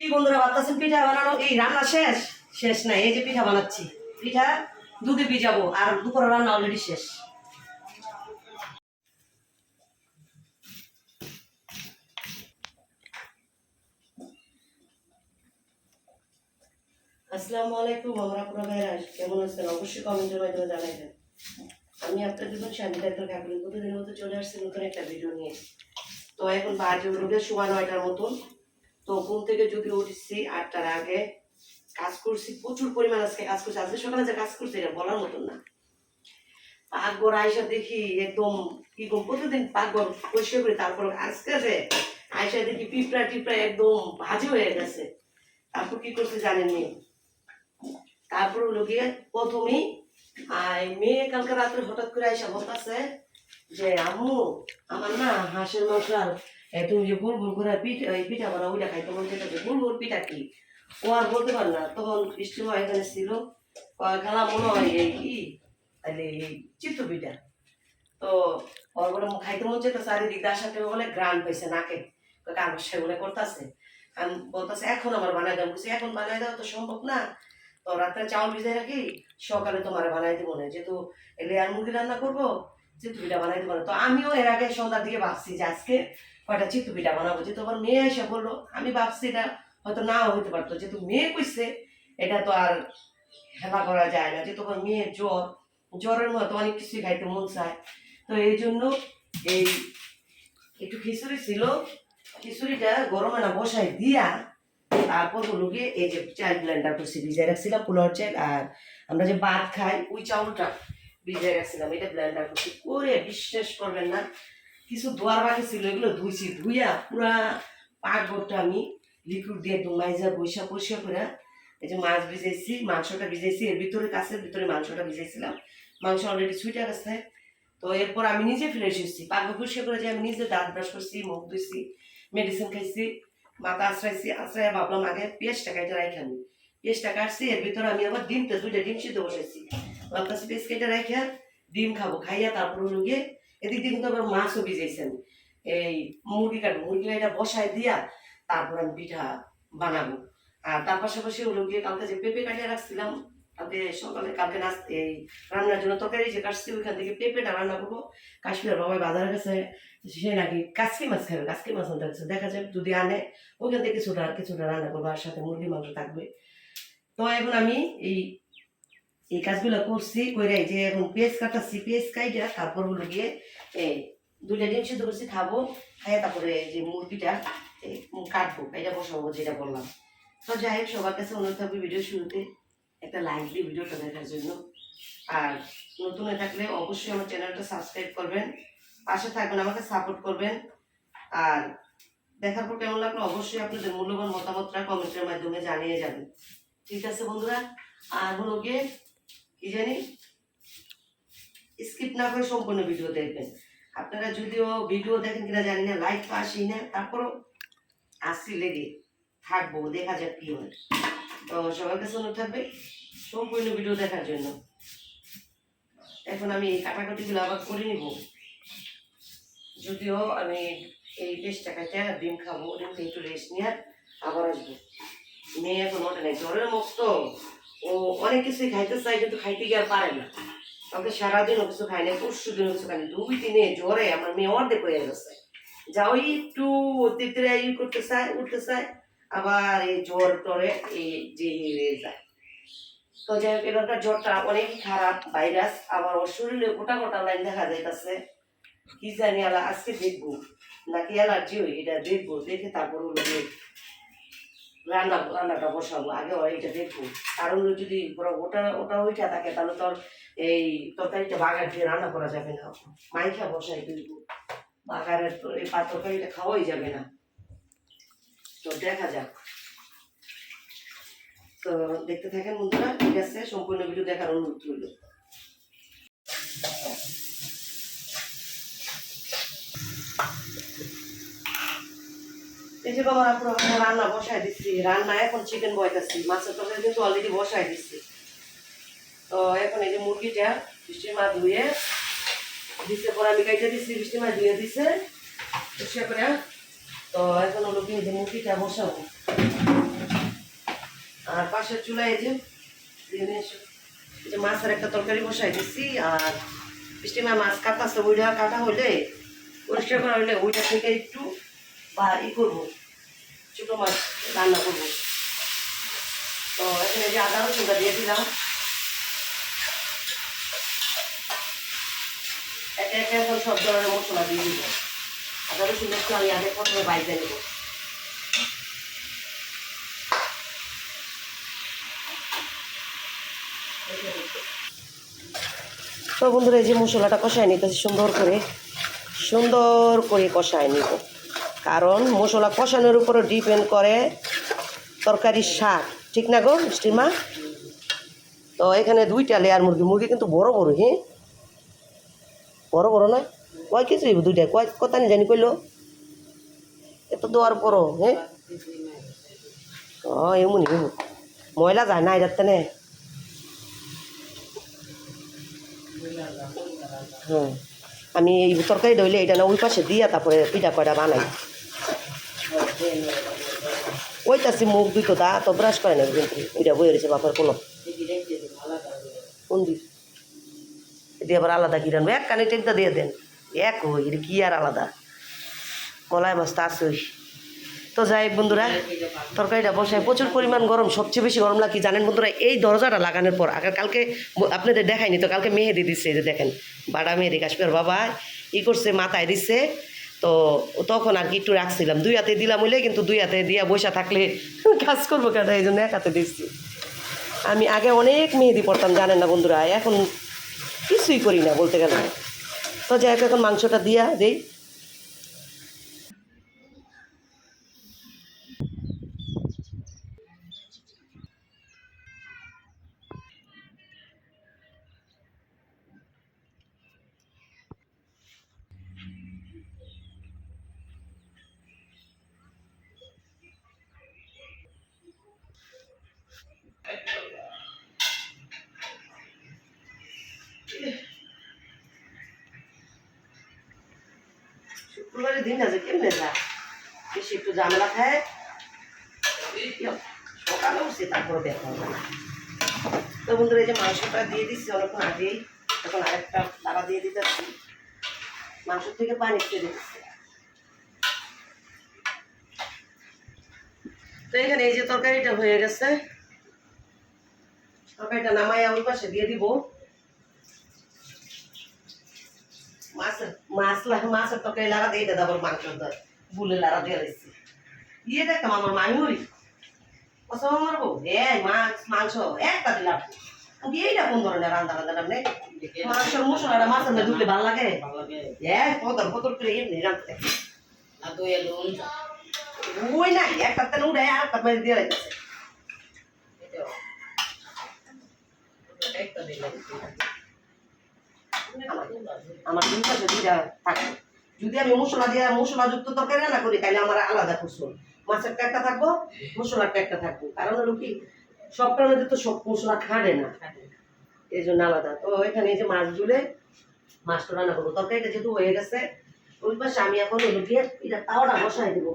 কি বন্ধুরা ভাবতেছেন, পিঠা বানানো? এই রান্না শেষ? শেষ নাই, এই যে পিঠা বানাচ্ছি। পিঠা, দুধে আর দুপুরে রান্না অলরেডি শেষ। আসসালামু আলাইকুম, আমরা পুরো কেমন আছেন? অবশ্যই কমেন্টের মাধ্যমে জানাইবেন। আমি আপনার জন্য কাকুরি প্রতিদিনের মতো চলে আসছি নতুন একটা ভিডিও নিয়ে। তো এখন বাজে রোগের সময় নয়টার মতন। তো ঘুম থেকে যদি উঠছি আটটার আগে কাজ করছি, প্রচুর পরিমাণ আজকে কাজ করছি। আজকে সকালে যে কাজ করছি, এটা বলার মতন না। পাকঘর আয়সা দেখি একদম কি কম প্রতিদিন পাকঘর পরিষ্কার করি, তারপর আজকে যে আয়সা দেখি পিঁপড়া টিপড়া একদম ভাজি হয়ে গেছে। তারপর কি করছে জানেননি তারপর হলো গিয়ে প্রথমেই আর মেয়ে কালকে রাত্রে হঠাৎ করে আইসা বলতেছে যে, আম্মু, আমার না হাঁসের মাংস আর তুমি যে গোল গোল করে পিঠা, এই পিঠা বানা ওইটা খাইতে বলতে যে গোল গোল পিঠা কি? ও আর বলতে পার না, তখন বৃষ্টি মা এখানে ছিল খেলা মনে হয় এই কি? তাহলে এই চিত্র পিঠা। তো ওর বলে খাইতে মন চাইতে চারিদিক দার সাথে বলে গ্রান পাইছে নাকে। কার সেগুলো করতেছে। আমি বলতেছে, এখন আমার বানাই দাও। বলছি এখন বানাই দাও তো সম্ভব না। তো রাত্রে চাউল ভিজাই রাখি, সকালে তোমার বানাই দেবো না। যেহেতু লেয়ার মুরগি রান্না করব, চিত্তু পিঠা বানাই দেবো না। তো আমিও এর আগে সন্ধ্যার দিকে ভাবছি যে আজকে কয়টা চিত্তু পিঠা বানাবো? যে তোমার মেয়ে এসে বলল, আমি ভাবছি এটা হয়তো নাও হতে পারতো। যেহেতু মেয়ে কইছে, এটা তো আর হেলা করা যায় না। যে তোমার মেয়ের জ্বর, জ্বরের মতো অনেক কিছুই খাইতে মন চায়। তো এই জন্য এই একটু খিচুড়ি ছিল। খিচুড়িটা গরমে না বসাই দিয়া তারপর হলো গিয়ে এই যে চাল ব্লেন্ডার করছি ভিজাই রাখছিলাম পোলাওর চাল আর আমরা যে ভাত খাই, ওই চাউলটা ভিজাই রাখছিলাম। এটা ব্লেন্ডার করছি। করে বিশ্বাস করবেন না কিছু ধোয়ার বাকি ছিল, এগুলো ধুইছি। ধুইয়া পুরা পাকঘরটা আমি লিকুইড দিয়ে একদম মাইজা বৈশা পরিষ্কার করে এই যে মাছ ভিজাইছি, মাংসটা ভিজাইছি। এর ভিতরে কাছের ভিতরে মাংসটা ভিজাইছিলাম। মাংস অলরেডি ছুটে গেছে। তো এরপর আমি নিজে ফ্রেশ হয়েছি পাকঘর পরিষ্কার করে যে আমি নিজে দাঁত ব্রাশ করছি, মুখ ধুইছি মেডিসিন খাইছি, মাথা আশ্রাইছি আশ্রায় ভাবলাম আগে পেঁয়াজটা কেটে রাখি আমি পেঁয়াজটা কাটছি, এর ভিতরে আমি আবার ডিমটা, দুইটা ডিম সিদ্ধ বসাইছি। ভাবতেছি পেঁয়াজ কেটে রাখিয়া ডিম খাব, খাইয়া তারপর হলো গিয়ে এদিক দিয়ে কিন্তু আবার মাছও ভিজাইছেন। এই মুরগি কাটবো, মুরগি এটা বসায় দিয়া তারপর আমি পিঠা বানাবো। আর তার পাশাপাশি হলো গিয়ে কালকে যে পেঁপে কাটিয়ে রাখছিলাম, কালকে সকালে কালকে নাচ এই রান্নার জন্য তরকারি যে কাটছি, ওইখান থেকে পেঁপেটা রান্না করব। কাশ্মীরের বাবাই বাজারে গেছে, সে নাকি কাসকি মাছ খাবে, কাসকি মাছ আনতে গেছে। দেখা যাক, যদি আনে, ওইখান থেকে কিছুটা কিছুটা রান্না করব, আর সাথে মুরগি মাংস থাকবে। তো এখন আমি এই এই কাজগুলো করছি করে যে এখন পেঁয়াজ কাটাচ্ছি পেঁয়াজ কাইটা তারপর হলো গিয়ে এই দুইটা ডিম সিদ্ধ করছি, খাব, খাইয়া তারপরে যে মুরগিটা কাটবো এটা বসাবো যেটা বললাম। তো যাই হোক, সবার কাছে অনুরোধ থাকবে ভিডিও শুরুতে, একটা লাইক দিয়ে ভিডিওটা দেখার জন্য। আর নতুন হয়ে থাকলে অবশ্যই আমার চ্যানেলটা সাবস্ক্রাইব করবেন, পাশে থাকবেন, আমাকে সাপোর্ট করবেন। আর দেখার পর কেমন লাগল অবশ্যই আপনাদের মূল্যবান মতামতটা কমেন্টের মাধ্যমে জানিয়ে যাবেন। ঠিক আছে বন্ধুরা, আর হলো গিয়ে কি জানি? স্কিপ না করে সম্পূর্ণ ভিডিও দেখবেন। আপনারা যদিও ভিডিও দেখেন কিনা জানি না লাইক আসি না, তারপরও আসি লেগে থাকব, দেখা যাক কি হয়। তো সবার কাছে অনুরোধ থাকবে সম্পূর্ণ ভিডিও দেখার জন্য। এখন আমি এই কাটাকাটিগুলো আবার করে নিব। যদিও আমি এই বেশটা কাটে ডিম খাব ডিম একটু রেস্ট নিয়ে আবার আসব। মেয়ে এখন ওঠে নাই, জ্বরের মস্ত ও অনেক কিছুই খাইতে চাই কিন্তু খাইতে গিয়ে আর পারে না। কাউকে সারাদিনও কিছু খাই না পরশু দিনও কিছু খাই দুই দিনে জ্বরে আমার মেয়ে অর্ধেক হয়ে গেছে। যাও, একটু অতিরিক্ত ই করতে চায়, উঠতে চায়, আবার এই জ্বর টরে এই যে হয়ে যায়। তো যাই হোক এবারকার জ্বরটা অনেক খারাপ, ভাইরাস, আবার ওর শরীরে গোটা গোটা লাইন দেখা যাইতেছে। কি জানি আলা আজকে দেখব। নাকি অ্যালার্জি হই এটা দেখব, দেখে তারপর হলো যে রান্না, রান্নাটা বসাবো, আগে এটা দেখব। কারণ যদি ওটা ওটা ওইটা থাকে, তাহলে তোর এই তরকারিটা বাগার দিয়ে রান্না করা যাবে না। মাইখা বসাই কিন্তু বাগারের তো এই পাত তরকারিটা খাওয়াই যাবে না। তো দেখা যাক। তো দেখতে থাকেন বন্ধুরা, ঠিক আছে, সম্পূর্ণ ভিডিও দেখার অনুরোধ রইল। এই যে বাবা পুরো রান্না বসায় দিচ্ছি। রান্না এখন চিকেন বয়তাছি, মাছের তরকারি কিন্তু অলরেডি বসায় দিচ্ছি। তো এখন এই যে মুরগিটা বৃষ্টির মা ধুয়ে দিছে, পরে আমি কাইটা দিচ্ছি বৃষ্টির মা ধুয়ে দিছে পরিষ্কার করে তো এখন হলো কি যে মুরগিটা বসাবো। আর পাশের চুলায় যে যে মাছের একটা তরকারি বসাই দিচ্ছি আর বৃষ্টি মা মাছ কাটাচ্ছে ওইটা কাটা হলে পরিষ্কার করা হলে ওইটা থেকে একটু বা ই করব, ছোটো মাছ রান্না করব। তো এখানে যে আদা রসুনটা দিয়ে দিলাম একে একে এখন সব ধরনের মশলা দিয়ে দিব। আদা রসুন একটু আমি আগে প্রথমে বাইরে নেব। তো বন্ধুরা, এই যে মশলাটা কষায় নিতেছি সুন্দর করে সুন্দর করে কষায় নিব। কারণ মশলা কষানোর উপরে ডিপেন্ড করে তরকারির স্বাদ। ঠিক না গো মিষ্টির মা? তো এখানে দুইটা লেয়ার মুরগি। মুরগি কিন্তু বড় বড় হ্যাঁ বড় বড় না? কয় হইব দুইটা? কয়, কত নি জানি কইলো? এত দেওয়ার পরও হ্যাঁ ও, এমনি, এমন। ময়লা যায় না এটাতে নে? হ্যাঁ আমি এই তরকারি ডইলে এটা না ওই পাশে দিয়া তারপরে পিঠা কয়টা বানাই। ওইটাছি মুখ দুইতো দা তো ব্রাশ করে না কিন্তু ওইটা বই রয়েছে বাপের কোনো কোন দিক এটি আবার আলাদা কি রানবো এক কানে টেকটা দিয়ে দেন এক হই এটা কি আর আলাদা কলাই মাছটা আছে ওই তো যাই বন্ধুরা তরকারিটা বসায় প্রচুর পরিমাণ গরম সবচেয়ে বেশি গরম লাগে জানেন বন্ধুরা এই দরজাটা লাগানোর পর আগে কালকে আপনাদের দেখাইনি তো কালকে মেহেদি দিচ্ছে যে দেখেন বাড়া মেহেদি কাশ্মীর বাবা ই করছে মাথায় দিচ্ছে তো তখন আর কি একটু রাখছিলাম। দুই হাতে দিলাম হইলে কিন্তু দুই হাতে দিয়া বসা থাকলে কাজ করব কেন? এই জন্য এক হাতে দিচ্ছি আমি আগে অনেক মেহেদি পড়তাম, জানেন না বন্ধুরা? এখন কিছুই করি না বলতে গেলে। তো যাই হোক, এখন মাংসটা দিয়া দেই। শুক্রবারের দিন আছে কেমনে যা বেশি একটু ঝামেলা খায়। সকালে উঠছে, তারপরে দেখা না। তো বন্ধুরা, এই যে মাংসটা দিয়ে দিচ্ছি অনেকক্ষণ আগেই। এখন আরেকটা তারা দিয়ে দিতেছি। মাংস থেকে পানি ছেড়ে দিচ্ছি। তো এখানে এই যে তরকারিটা হয়ে গেছে। তরকারিটা নামাইয়া ওই পাশে দিয়ে দিব। মাছের মাছ লাগা মাছের তরকারি লাগা দিয়ে মাংস দর বুলে লাগা দিয়ে দিচ্ছি ইয়ে দেখতাম আমার কসম এ মাছ মাংস একটা দিলাম। এইটা কোন ধরনের রান্না রান্না রান্না মাংসের মশলাটা মাছের মধ্যে ঢুকলে ভালো লাগে? এ কত কত করে এমনি রাখতে ওই না একটা তেল উঠে আর একটা বাইরে দিয়ে রাখছে আমার দুই পাশে দুইটা থাকে। যদি আমি মশলা দিয়ে মশলাযুক্ত তরকারি রান্না করি তাহলে আমার আলাদা কুসুম মাছের একটা থাকব মশলার একটা থাকব। কারণ হলো কি সবটার মধ্যে তো সব মশলা খাড়ে না। এই জন্য আলাদা। তো এখানে এই যে মাছ জুলে মাছটা রান্না করব। তরকারিটা যেহেতু হয়ে গেছে ওই পাশে আমি এখন হলো গিয়ে এটা তাওয়াটা বসাই দেবো।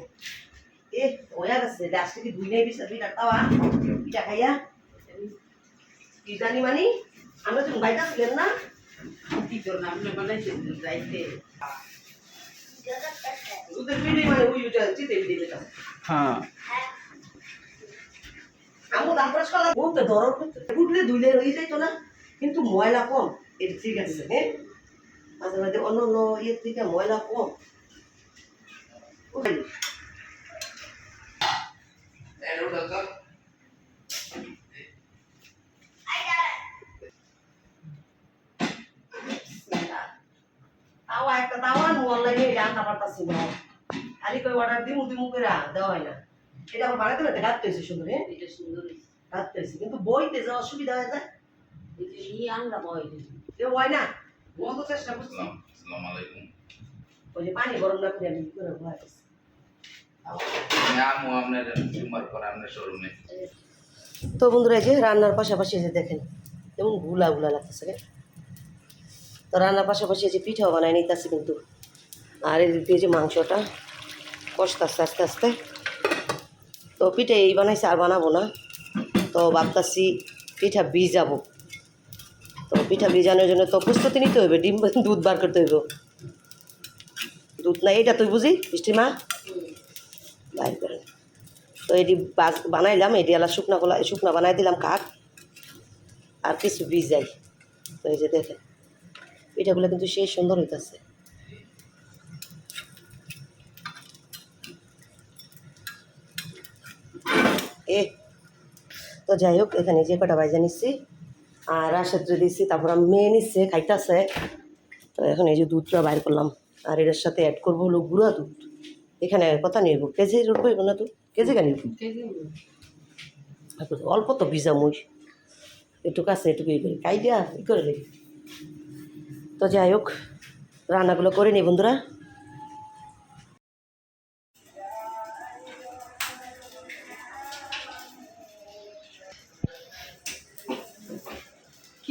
এ হয়ে গেছে। লাস্টে কি দুই নেই bisa দুইটা তাওয়া পিঠা খাইয়া? কি জানি মানি আমরা যখন বাইটা ছিলেন না হ্যাঁ। আমু বলতে দরদ উঠলে যাইতো না। কিন্তু ময়লা কম এটা ঠিক আছে হ্যাঁ মাঝে মাঝে অন্য অন্য ইয়ের থেকে ময়লা কম ওই, তাওয়া একটা তাওয়া নু অনলাইনে পারতাছি না খালি কই অর্ডার দিমু দিমু করে দেওয়া হয় না। এটা আবার বাড়াতে পারতে ঘাটতে হয়েছে শুধু হ্যাঁ? ঘাটতে হয়েছে। কিন্তু বইতে যে অসুবিধা হয়ে যায়। কেউ হয় না? বন্ধ চেষ্টা করছি। আসসালামু আলাইকুম। ওই যে পানি গরম না করে আমি কি করে ভয় আমু আপনার জুমার পর আপনার শোরুমে। তো বন্ধুরা এই যে রান্নার পাশাপাশি যে দেখেন যেমনগুলা গুলা লাগতেছে তো রান্নার পাশাপাশি এই যে পিঠাও বানাই নিতেছি কিন্তু। আর এদিক দিয়ে যে মাংসটা কষতে আস্তে আস্তে আস্তে। তো পিঠে এই বানাইছে আর বানাবো না। তো ভাবতাছি পিঠা ভিজাবো। তো পিঠা ভিজানোর জন্য তো প্রস্তুতি নিতে হবে ডিম দুধ বার করতে হইব। দুধ না এটা তুই বুঝি মিষ্টি মা বাইর করে। তো এটি বানাইলাম, এটি আলা শুকনা গোলা, শুকনা বানাই দিলাম কাক আর কিছু ভিজাই। তো এই যে দেখেন, পিঠাগুলো কিন্তু সেই সুন্দর হইতেছে। এ। তো যাই হোক, এখানে যে কটা বাইজা নিচ্ছি আর রাশেদ্রে দিচ্ছি তারপর আমি মেয়ে নিচ্ছে খাইতেছে। তো এখন এই যে দুধটা বাইর করলাম। আর এটার সাথে অ্যাড করব হলো গুঁড়া দুধ। এখানে কথা নিব কেজি উঠবো না তুই কেজি কেন অল্প তো ভিজা মুই এটুকু আছে, এটুকু ই করি। খাই দিয়া, ই করে তো যাই হোক, রান্নাগুলো করে নি বন্ধুরা।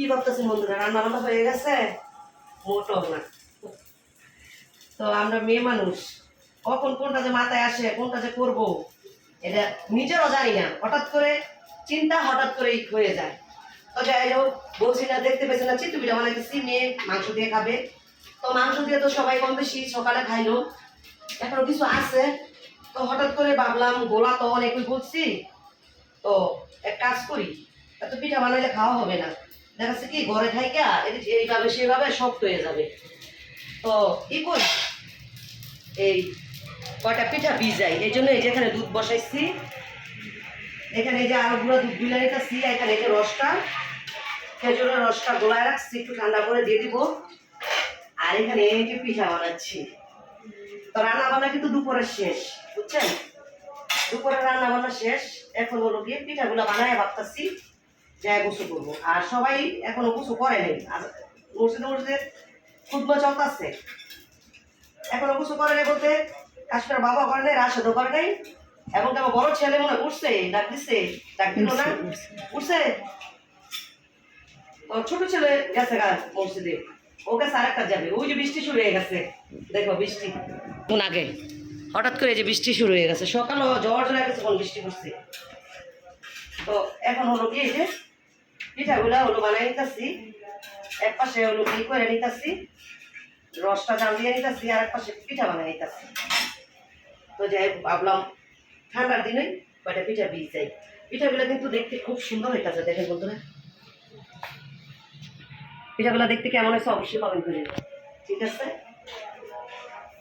কি ভাবতেছেন বন্ধুরা? রান্না বান্না হয়ে গেছে? মোটো না। তো আমরা মেয়ে মানুষ। কখন কোনটা যে মাথায় আসে, কোনটা যে করব, এটা নিজেরও জানি না। হঠাৎ করে চিন্তা হঠাৎ করেই হয়ে যায়। তো যাই হোক, বলছি না, দেখতে না বানাইতেছি, মেয়ে মাংস দিয়ে খাবে। তো মাংস দিয়ে তো সবাই কম বেশি সকালে খাইলো। এখনও কিছু আছে। তো হঠাৎ করে ভাবলাম, গোলা তো অনেকই বলছি। তো এক কাজ করি, এত পিঠা বানাইলে খাওয়া হবে না। দেখা যাচ্ছে কি, ঘরে থাইকা এইভাবে সেভাবে শক্ত হয়ে যাবে। তো কি করি? এই কয়টা পিঠা ভিজাই। এই জন্য এই যে এখানে দুধ বসাইছি, এখানে এই যে আরও গুঁড়ো দুধগুলা নিতেছি, এখানে এই যে রসটা, খেজুরের রসটা গোলায় রাখছি, একটু ঠান্ডা করে দিয়ে দিব। আর এখানে এই যে পিঠা বানাচ্ছি। তো রান্না বান্না কিন্তু দুপুরের শেষ, বুঝছেন? দুপুরে রান্না বান্না শেষ। এখন হলো গিয়ে পিঠাগুলো বানায় ভাবতেছি। যাই গোসু করব। আর সবাই এখনও গোসু করে নেই। মসজিদে মসজিদে খুদবা চলতেছে। এখনও কিছু করে নাই বলতে কাশ্মীর বাবা করে নাই রাশেদও করে নাই। এবং আমার বড় ছেলে মনে উঠছে ডাক দিচ্ছে ডাক দিল না? উঠছে তো ছোট ছেলে গেছে গা মসজিদে। ও গেছে আরেকটা যাবে। ওই যে বৃষ্টি শুরু হয়ে গেছে। দেখো বৃষ্টি। কোন আগে? হঠাৎ করে যে বৃষ্টি শুরু হয়ে গেছে। সকালও জ্বর জ্বর গেছে কোন বৃষ্টি পড়ছে? তো এখন হলো কি এই যে পিঠাগুলা হলো বানাই নিতেছি। এক পাশে হলো কি করে নিতেছি, রসটা জাল দিয়ে নিতেছি আর এক পাশে পিঠা বানাই নিতেছি। তো যাই ভাবলাম ঠান্ডার দিনে কয়টা পিঠা বীজ যাই পিঠাগুলো কিন্তু দেখতে খুব সুন্দর হইতেছে, দেখেন বন্ধুরা। পিঠাগুলো দেখতে কেমন হয়েছে অবশ্যই পাবেন করে ঠিক আছে?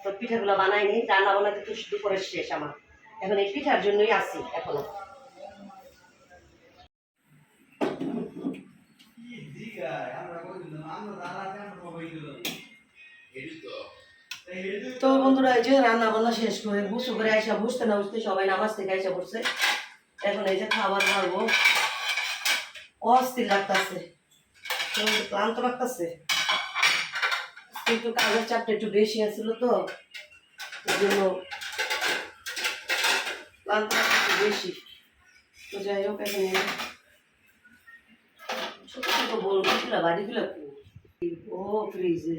তো পিঠাগুলো বানাই নি রান্না বান্না কিন্তু করে শেষ আমার। এখন এই পিঠার জন্যই আসি এখনও। তো বন্ধুরা, এই যে রান্না বান্না শেষ করে বুসু করে আইসা বুঝতে না বুঝতে সবাই নামাজ থেকে আইসা পড়ছে। এখন এই যে খাবার খাব অস্থির লাগতেছে। ক্লান্ত লাগতেছে। কিন্তু কাজের চাপটা একটু বেশি আছিল তো ওই জন্য ক্লান্ত লাগতেছে বেশি। তো যাই হোক, এখানে ছোট ছোট বাড়ি গুলা ও ফ্রিজে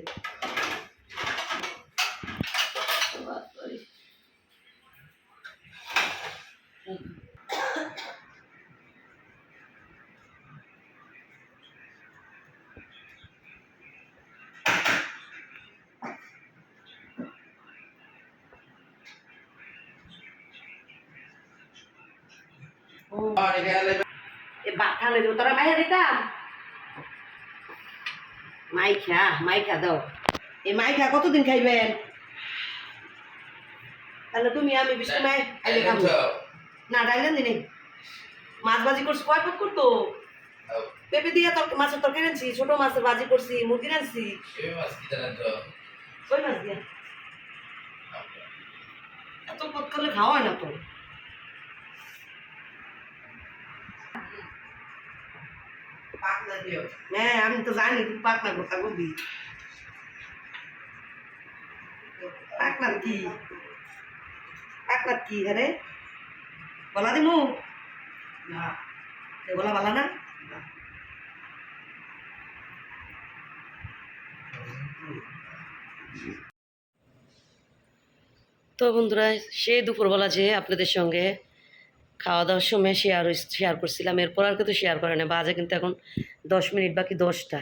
বাবারে। ও এ বাথানে দেবো তোরা মাইয়া দিতাম মাইখা মাইখা দাও এই মাইখা কতদিন খাইবেন? তাহলে তুমি আমি বিষ্ণু মাই আইলে খাব না ডাইলেন দিনে মাছ ভাজি করছি কয় পাক করতো পেঁপে দিয়ে তর মাছের তরকারি আনছি ছোট মাছের ভাজি করছি মুরগি আনছি। কই মাছ দিয়া? এত পথ করলে খাওয়া হয় না তো হ্যাঁ আমি তো জানি তুই পাকনা কথা বলবি। পাকনার কি? পাকনার কি আরে বলা দিমু? না। বলা বালা না। তো বন্ধুরা সেই দুপুরবেলা যে আপনাদের সঙ্গে খাওয়া দাওয়ার সময় শেয়ার শেয়ার করছিলাম। এরপর আর কিন্তু শেয়ার করে না বাজে কিন্তু এখন দশ মিনিট বাকি দশটা।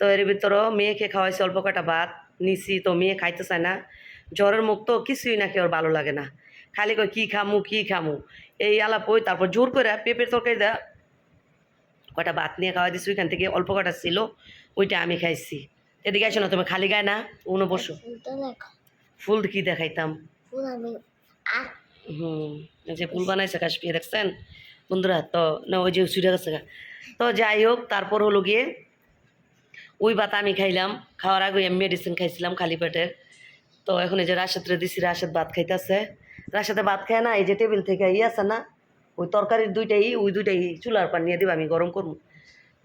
তো এর ভিতরেও মেয়েকে খাওয়াইছে অল্প কটা ভাত। নিছি তো মেয়ে খাইতে চায় না। জ্বরের মুখ তো কিছুই নাকি ওর ভালো লাগে না। খালি কই কী খামু কী খামু? এই আলাপ ওই তারপর জোর করে পেঁপের তরকারি দেয়া কটা ভাত নিয়ে খাওয়া দিছি ওইখান থেকে অল্প কটা ছিল ওইটা আমি খাইছি। এদিকে আসো না তুমি খালি গায়ে না উনো বসো। ফুল কি দেখাইতাম? ফুল আমি আর হুম যে ফুল বানাইছে কাশ্মীর দেখছেন? বন্ধুরা তো না ওই যে ছুটে গেছে তো যাই হোক তারপর হলো গিয়ে ওই ভাত আমি খাইলাম। খাওয়ার আগে আমি মেডিসিন খাইছিলাম খালি পেটের তো এখন এই যে রাশেদরে দিছি রাশেদ ভাত খাইতেছে। রাশেদে ভাত খায় না এই যে টেবিল থেকে ই আছে না ওই তরকারির দুইটাই ওই দুইটাই চুলার পান নিয়ে দেবো আমি গরম করব।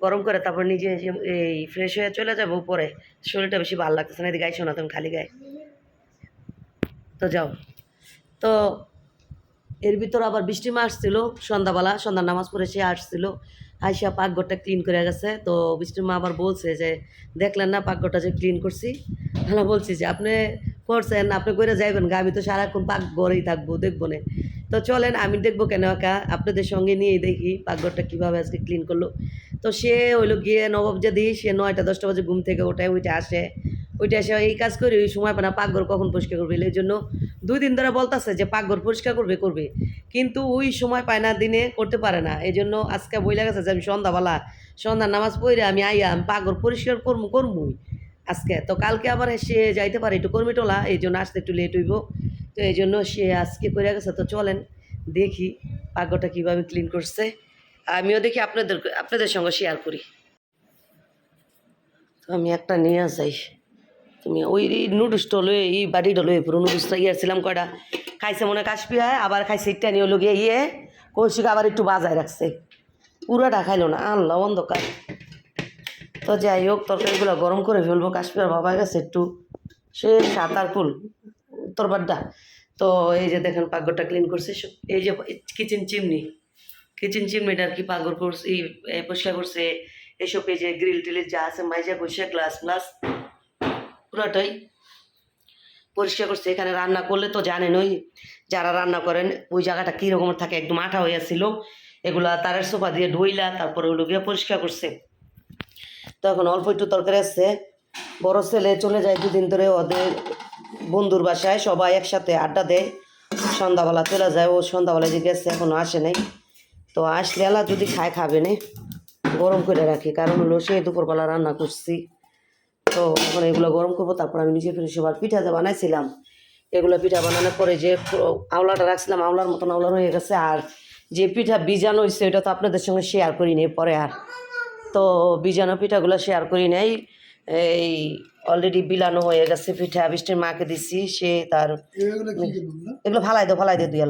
গরম করে তারপর নিজে এই ফ্রেশ হয়ে চলে যাব উপরে। শরীরটা বেশি ভালো লাগতেছে না এদিকে আইসো না তুমি খালি গায়ে। তো যাও। তো এর ভিতর আবার বৃষ্টি মা আসছিল সন্ধ্যাবেলা, সন্ধ্যার নামাজ পড়ে সে আসছিল, আইসা পাকঘরটা ক্লিন করে গেছে। তো বৃষ্টির মা আবার বলছে যে, দেখলেন না পাকঘরটা যে ক্লিন করছি? হ্যাঁ বলছি যে, আপনি করছেন, আপনি করে যাইবেন গা আমি তো সারাক্ষণ পাকঘরেই থাকব, দেখব না। তো চলেন, আমি দেখব কেন একা? আপনাদের সঙ্গে নিয়েই দেখি পাকঘরটা কীভাবে আজকে ক্লিন করল। তো সে হইল গিয়ে নবাব যদি, সে নয়টা, দশটা বাজে ঘুম থেকে ওঠে ওইটা আসে। ওইটা এসে এই কাজ করি, ওই সময় পায় না পাকঘর কখন পরিষ্কার করবে? এই জন্য দুই দিন ধরে বলতেছে যে পাকঘর পরিষ্কার করবে করবে। কিন্তু ওই সময় পায় না, দিনে করতে পারে না। এই জন্য আজকে বইলা গেছে যে আমি সন্ধ্যাবেলা, সন্ধ্যার নামাজ পড়ে আমি আইয়া আমি পাকঘর পরিষ্কার করব করবই আজকে। তো কালকে আবার সে যাইতে পারে, একটু কর্মী টোলা, এই জন্য আসতে একটু লেট হইব। তো এই জন্য সে আজকে করে গেছে, তো চলেন, দেখি পাকঘরটা কীভাবে ক্লিন করছে। আমিও দেখি আপনাদের আপনাদের সঙ্গে শেয়ার করি। তো আমি একটা নিয়ে যাই। তুমি ওই নুডলস টলো এই বাড়ি ডলো পুরো নুডলসটা ইয়েছিলাম কয়টা খাইছে মনে কাশপিয়া আবার খাইছে ইটা নিয়ে লগে ইয়ে কৌশিক আবার একটু বাজায় রাখছে পুরাটা খাইলো না আনলা অন্ধকার তো যাই হোক তরকারিগুলো গরম করে ফেলব কাশ্মীর বাবা গেছে একটু। সে সাঁতার ফুল উত্তরবাড্ডা তো এই যে দেখেন পাকঘরটা ক্লিন করছে এই যে কিচেন চিমনি কিচেন চিমনিটা আর কি পাকঘর করছে, এই এই, পরিষ্কার করছে। এসব এই যে গ্রিল টিল যা আছে, মাইজা করছে গ্লাস গ্লাস পুরাটাই পরিষ্কার করছে। এখানে রান্না করলে তো জানেন ওই যারা রান্না করেন, ওই জায়গাটা কীরকম থাকে, একদম আঠা হয়েছিল এগুলা তারের সোফা দিয়ে ধুইলা তারপরে ওগুলো গিয়ে পরিষ্কার করছে। তো এখন অল্প একটু তরকারি আছে। বড় ছেলে চলে যায় দুদিন ধরে, ওদের বন্ধুর বাসায়, সবাই একসাথে আড্ডা দেয়। সন্ধ্যাবেলা চলে যায়, ও সন্ধ্যাবেলা যে গেছে এখনও আসে নাই। তো আসলে এলা যদি খায়, খাবে না। গরম করে রাখি, কারণ হলো সে দুপুরবেলা রান্না করছি। তো এখন এগুলো গরম করব তারপর আমি নিজে ফিরে সবার পিঠা যে বানাইছিলাম এগুলো পিঠা বানানোর পরে যে আওলাটা রাখছিলাম আওলার মতন আওলার হয়ে গেছে। আর যে পিঠা বীজাণু হয়েছে ওটা তো আপনাদের সঙ্গে শেয়ার করি নেই পরে আর। তো বীজাণু পিঠাগুলো শেয়ার করি নাই। এই অলরেডি বিলানো হয়ে গেছে পিঠা বৃষ্টির মাকে দিছি সে তার এগুলো ফালাই দো ফালাই দিয়ে দিয়ে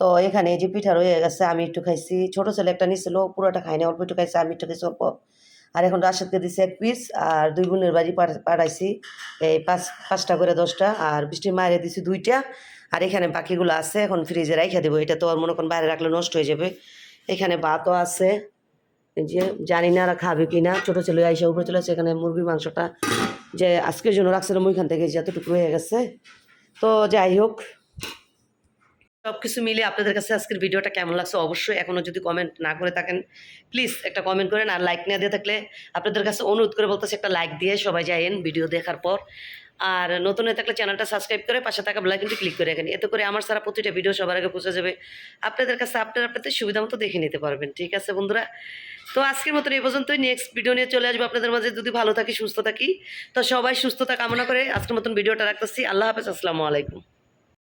তো এখানে যে পিঠা রয়ে গেছে আমি একটু খাইছি। ছোটো ছেলে একটা নিছিল পুরোটা খাইনি অল্প একটু খাইছি আমি একটু খাইছি অল্প আর এখন রাশেদকে দিছি এক পিস আর দুই বোনের বাড়ি পাঠাইছি এই পাঁচ পাঁচটা করে দশটা, আর বৃষ্টির মায়ের দিছি দুইটা, আর এখানে বাকিগুলো আছে, এখন ফ্রিজে রাইখা দেবো, এটা তো আর মনে করেন বাইরে রাখলে নষ্ট হয়ে যাবে। এখানে ভাতও আছে যে জানি না আর খাবে কি না ছোটো ছেলে আইসা উপরে চলে আসছে এখানে মুরগির মাংসটা যে আজকের জন্য রাখছিলাম ওইখান থেকে যতটুকু হয়ে গেছে। তো যাই হোক সব কিছু মিলে আপনাদের কাছে আজকের ভিডিওটা কেমন লাগছে অবশ্যই এখনও যদি কমেন্ট না করে থাকেন প্লিজ একটা কমেন্ট করেন আর লাইক না দিয়ে থাকলে আপনাদের কাছে অনুরোধ করে বলতেছে একটা লাইক দিয়ে সবাই যাইয়েন ভিডিও দেখার পর। আর নতুন হয়ে থাকলে চ্যানেলটা সাবস্ক্রাইব করে পাশে থাকা বেলাইকনটি ক্লিক করে রাখেন, এতে করে আমার সারা প্রতিটা ভিডিও সবার আগে পৌঁছে যাবে। আপনাদের কাছে আপনারা আপনাদের সুবিধা মতো দেখে নিতে পারবেন, ঠিক আছে বন্ধুরা? তো আজকের মতন এই পর্যন্তই নেক্সট ভিডিও নিয়ে চলে আসব আপনাদের মাঝে। যদি ভালো থাকি, সুস্থ থাকি, তো সবাই সুস্থতা কামনা করে আজকের মতন ভিডিওটা রাখতেছি। আল্লাহ হাফেজ, আসসালামু আলাইকুম।